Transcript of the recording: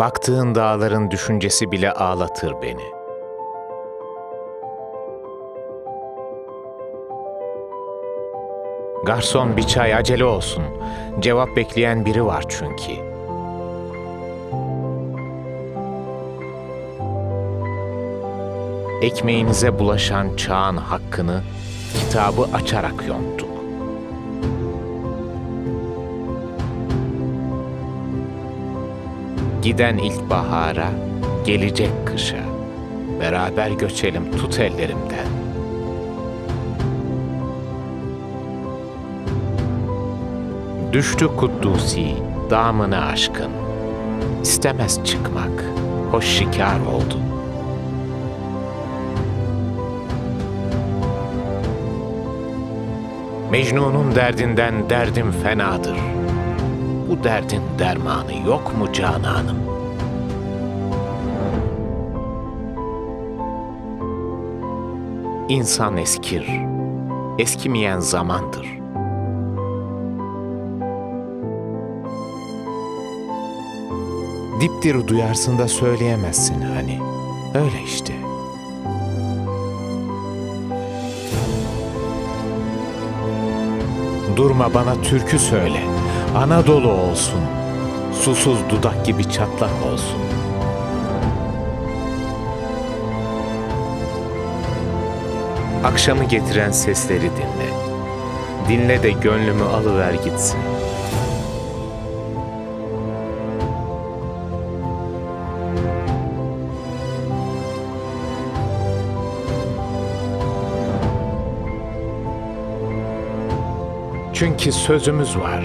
Baktığın dağların düşüncesi bile ağlatır beni. Garson bir çay acele olsun. Cevap bekleyen biri var çünkü. Ekmeğinize bulaşan çağın hakkını kitabı açarak yonttuk. Giden ilkbahara, gelecek kışa. Beraber göçelim tut ellerimden. Düştü Kuddusi, damına aşkın. İstemez çıkmak, hoş şikar oldu. Mecnun'un derdinden derdim fenadır. Bu derdin dermanı yok mu cananım? İnsan eskir, eskimeyen zamandır. Dipdir duyarsın da söyleyemezsin hani. Öyle işte. Durma bana türkü söyle. Anadolu olsun. Susuz dudak gibi çatlak olsun. Akşamı getiren sesleri dinle. Dinle de gönlümü alıver gitsin. Çünkü sözümüz var.